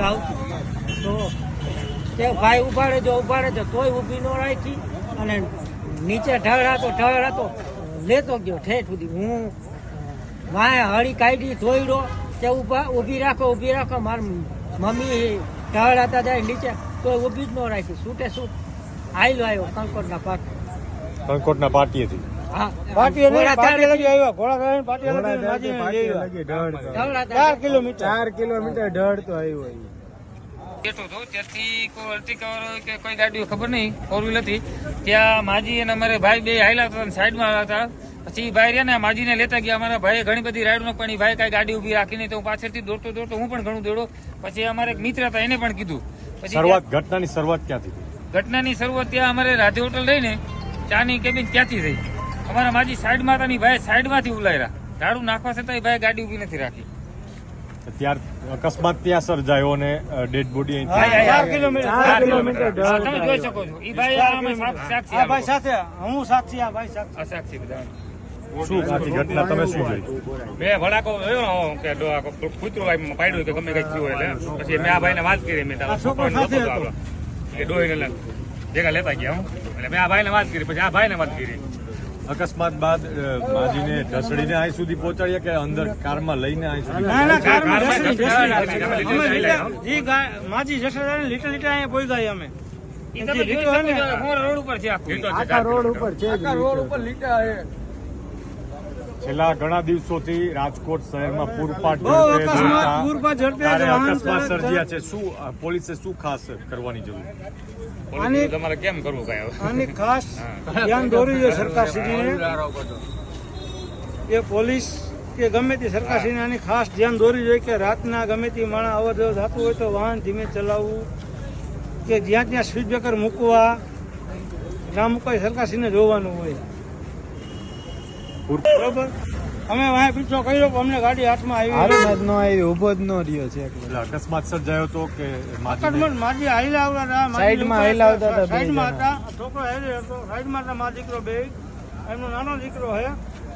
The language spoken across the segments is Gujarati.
દાવ તો તે ભાઈ ઉભાડે જો ઉભાડે તો તોય ઊભી ન રાખી અને નીચે ઢળ ઢળાતો ઢળ હતો. લેતો ગયો ઠેઠ સુધી. હું વાય હળી કાઢી ધોઈડો તે ઊભા ઊભી રાખો ઊભી રાખો. મારી મમ્મી ઢળ હતા જાય નીચે, તોય ઊભી જ ન રાખી. છૂટે છૂટ આયલો આવ્યો કંકોડના પાક કણકોટના પાટીએથી ત્રણ લગી આવ્યા. ઘોડા પાટીએ લગી ચાર કિલોમીટર. ચાર કિલોમીટર ઢળતો આવ્યો બેઠો હતો ત્યારથી કોઈ અર્ટિકા કે કોઈ ગાડીઓ ખબર નહીં. ફોર વ્હીલ હતી. ત્યાં માજી અને અમારે ભાઈ બે હાઈલા હતા સાઈડમાં આવ્યા હતા. પછી ભાઈ રહ્યા ને માજીને લેતા ગયા. અમારા ભાઈએ ઘણી બધી રાઈડનો પણ એ ભાઈ કાંઈ ગાડી ઊભી રાખીને તો હું પાછળથી દોડતો દોડતો હું પણ ઘણું દોડો પછી અમારે એક મિત્ર હતા એને પણ કીધું. પછી શરૂઆત ઘટનાની શરૂઆત ક્યાંથી ઘટનાની શરૂઆત ત્યાં અમારે રાધે હોટલ રહીને ચાની કેબિન ક્યાંથી થઈ? અમારા માજી સાઈડમાં હતા ની ભાઈ સાઈડમાંથી ઉલાયરા. ઝાડુ નાખવા છતાં ભાઈ ગાડી ઊભી નથી રાખી. ત્યાર અકસ્માત ત્યાં સર્જાયો અને ડેડ બોડી તમે જોઈ શકો છો. ઈ ભાઈ સાક્ષી આ ભાઈ સાથે હું સાક્ષી આ ભાઈ સાક્ષી બધા. શું આખી ઘટના તમે શું જોઈ? મેં ભડાકો જોયો ને કે કૂતરું પાડ્યું કે ગમે કઈ થયું એટલે. પછી મેં આ ભાઈને વાત કરી મેં. એ ડોહીને ભેગા લેતા ગયા હું. એટલે મેં આ ભાઈને વાત કરી પછી આ ભાઈને વાત કરી. અકસ્માત બાદ માજીને ઢસડીને અહીં સુધી પહોંચાડ્યા કે અંદર કારમાં લઈને અહીં સુધી માજી જસરી લીટર લીટર અહીંયા પહોંચી ગયા અમે. રોડ ઉપર છો, રોડ ઉપર છે રોડ ઉપર છે. લીટર. છેલ્લા ઘણા દિવસોથી રાજકોટ શહેરમાં પૂરપાટ અકસ્માત, સર્જ્યા છે. શું પોલીસે શું ખાસ કરવાની જરૂર? તમારે કેમ કરવું કઈ આની ખાસ ધ્યાન દોર્યું છે સરકારશ્રીને એ પોલીસ કે ગમે તે સરકારશ્રીને આની ખાસ ધ્યાન દોરી જોઈએ કે રાતના ગમે તે માણસ અવર જવર થતું હોય તો વાહન ધીમે ચલાવવું કે જ્યાં ત્યાં સ્પીડ બ્રેકર મૂકવા ના મૂકવા સરકારશ્રીને જોવાનું હોય. બરોબર અમે વાંહે પીછો કર્યો પણ અમને ગાડી હાથમાં આવી. હાથમાં જ ન આવી ઊભો જ ન રહ્યો છે. એટલે અકસ્માત સર્જાયો તો કે અકસ્માત માજી હાઈલા આવતા સાઈડમાં હાઈલા આવતા હતા સાઈડમાં હતા. છોકરો હાઈલે હતો સાઈડમાં હતા મારો દીકરો બે. એમનો નાનો દીકરો હે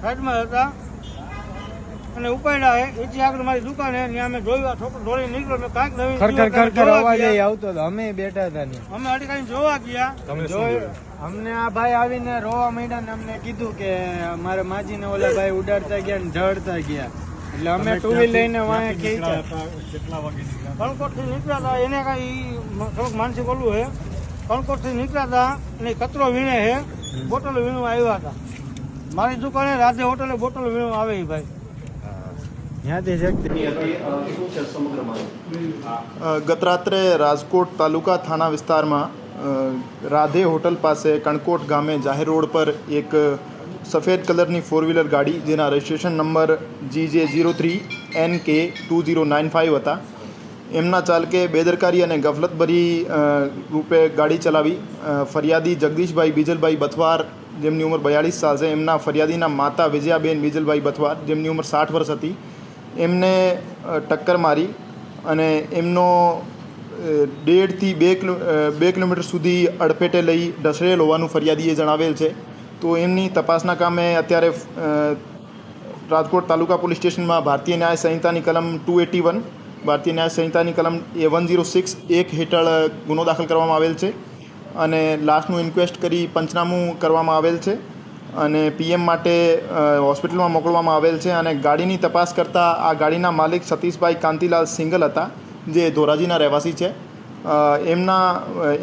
સાઈડમાં હતા. અને ઉપાડ્યા એથી આગળ મારી દુકાન છે ત્યાં અમે જોયું આ છોકરો દોડી નીકળ્યો. મેં કાંઈક નવી ખરખર ખરખર અવાજ આવતો હતો. અમે બેઠા હતા ને અમે અડીકાઈને જોવા ગયા. તમે જોયું? અમને આ ભાઈ આવીને રોવા માંડ્યા ને અમને કીધું કે મારા માજીને ઓલા ભાઈ ઉડાડતા ગયા ને ઝડતા ગયા. એટલે અમે ટુ વ્હીલ લઈને નીકળ્યા ખેંચ્યા? કેટલા વાગે નીકળ્યા કણકોટથી નીકળ્યા હતા. એને કાંઈ થોડુંક માનસિક ઓલું છે કણકોટથી નીકળ્યા હતા અને કચરો વીણે છે બોટલ વીણવા આવ્યા હતા. મારી દુકાને રાધે હોટલે બોટલ વીણવા આવે ભાઈ. ગત રાત્રે રાજકોટ તાલુકા થાણા વિસ્તારમાં રાધે હોટલ પાસે કણકોટ ગામે જાહેર રોડ પર એક સફેદ કલરની ફોર વ્હીલર ગાડી, જેના registration number G J zero three N K two zero nine five હતા. એમના ચાલકે બેદરકારી અને ગફલતભરી રૂપે ગાડી ચલાવી ફરિયાદી જગદીશભાઈ બીજલભાઈ બથવાર, જેમની ઉંમર બયાળીસ સાલ છે, એમના ફરિયાદીના માતા વિજયાબેન બીજલભાઈ બથવાર, જેમની ઉંમર સાઠ વર્ષ હતી. એમને ટક્કર મારી અને એમનો ડેઢથી બે કિલો બે કિલોમીટર સુધી અડફેટે લઈ ઢસડેલ હોવાનું ફરિયાદીએ જણાવેલ છે. તો એમની તપાસના કામે અત્યારે રાજકોટ તાલુકા પોલીસ સ્ટેશનમાં ભારતીય ન્યાય સંહિતાની કલમ ટુ એટી વન, ભારતીય ન્યાય સંહિતાની કલમ એ વન ઝીરો સિક્સ એક હેઠળ ગુનો દાખલ કરવામાં આવેલ છે અને લાસ્ટનું ઇન્ક્વેસ્ટ કરી પંચનામું કરવામાં આવેલ છે. અને પીએમ માટે હોસ્પિટલમાં મોકલવામાં આવેલ છે અને ગાડીની તપાસ કરતાં આ ગાડીના માલિક સતીશભાઈ કાંતિલાલ સિંગલ હતા, જે ધોરાજીના રહેવાસી છે. એમના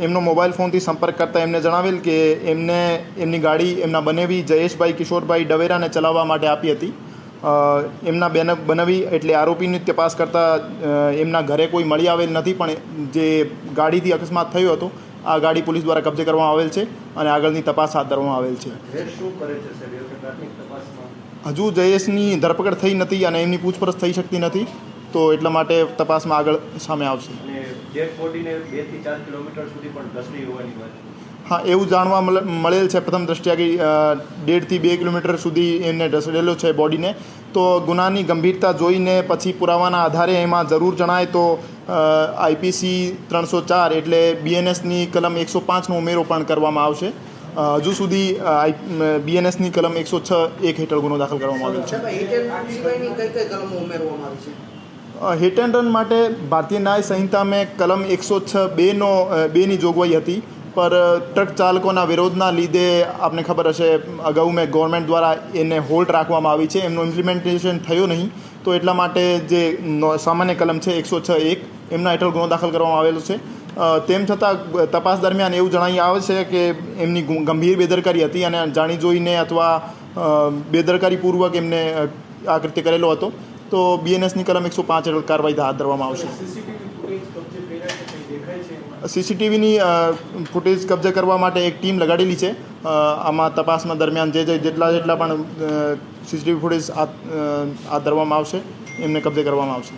એમનો મોબાઈલ ફોનથી સંપર્ક કરતાં એમને જણાવેલ કે એમને, એમની ગાડી એમના બનેવી જયેશભાઈ, કિશોરભાઈ ડવેરાને ચલાવવા માટે આપી હતી. એમના બેન, બનાવી એટલે આરોપીની તપાસ કરતાં એમના ઘરે કોઈ મળી આવેલ નથી, પણ જે ગાડીથી અકસ્માત થયો હતો આ ગાડી પોલીસ દ્વારા કબજે કરવામાં આવેલ છે અને આગળની તપાસ હાથ ધરવામાં આવેલ છે. હજુ જયેશની ધરપકડ થઈ નથી અને એમની પૂછપરછ થઈ શકતી નથી તો એટલા માટે તપાસમાં આગળ સામે આવશે. ડેડ બોડીને બેથી ચાર કિલોમીટર સુધી પણ ધસડી હોવાની વાત હા એવું જાણવા મળ- મળેલ છે પ્રથમ દ્રષ્ટિએ કે ડેઢથી બે કિલોમીટર સુધી એને ઢસડેલો છે બોડીને. તો ગુનાની ગંભીરતા જોઈને પછી પુરાવાના આધારે એમાં જરૂર જણાય તો આઈપીસી ત્રણસો ચાર એટલે બીએનએસની કલમ એકસો પાંચનો ઉમેરો પણ કરવામાં આવશે. હજુ સુધી બીએનએસની કલમ એકસો છ એક હેઠળ ગુનો દાખલ કરવામાં આવેલ છે. સાહેબ, હિટેન સિવાયની કઈ કઈ કલમો ઉમેરવામાં આવી છે? હિટ એન્ડ રન માટે ભારતીય ન્યાય સંહિતામાં કલમ એકસો છ બેનો બેની જોગવાઈ હતી. પર ટ્રક ચાલકોના વિરોધના લીધે આપને ખબર હશે, અગાઉ મેં ગવર્મેન્ટ દ્વારા એને હોલ્ડ રાખવામાં આવી છે. એમનું ઇમ્પ્લિમેન્ટેશન થયું નહીં. તો એટલા માટે જે સામાન્ય કલમ છે એકસો છ એક, એમના હેઠળ ગુનો દાખલ કરવામાં આવેલો છે. તેમ છતાં તપાસ દરમિયાન એવું જણાવી આવે છે કે એમની ગંભીર બેદરકારી હતી અને જાણી જોઈને અથવા બેદરકારીપૂર્વક એમને આ કૃત્ય કરેલો હતો. તો બીએનએસની કલમ એકસો પાંચ હેઠળ કાર્યવાહી હાથ ધરવામાં આવશે. સીસીટીવીની ફૂટેજ કબજે કરવા માટે એક ટીમ લગાડેલી છે. આમાં તપાસના દરમિયાન જે જે જેટલા જેટલા પણ સીસીટીવી ફૂટેજ હાથ ધરવામાં આવશે, એમને કબજે કરવામાં આવશે.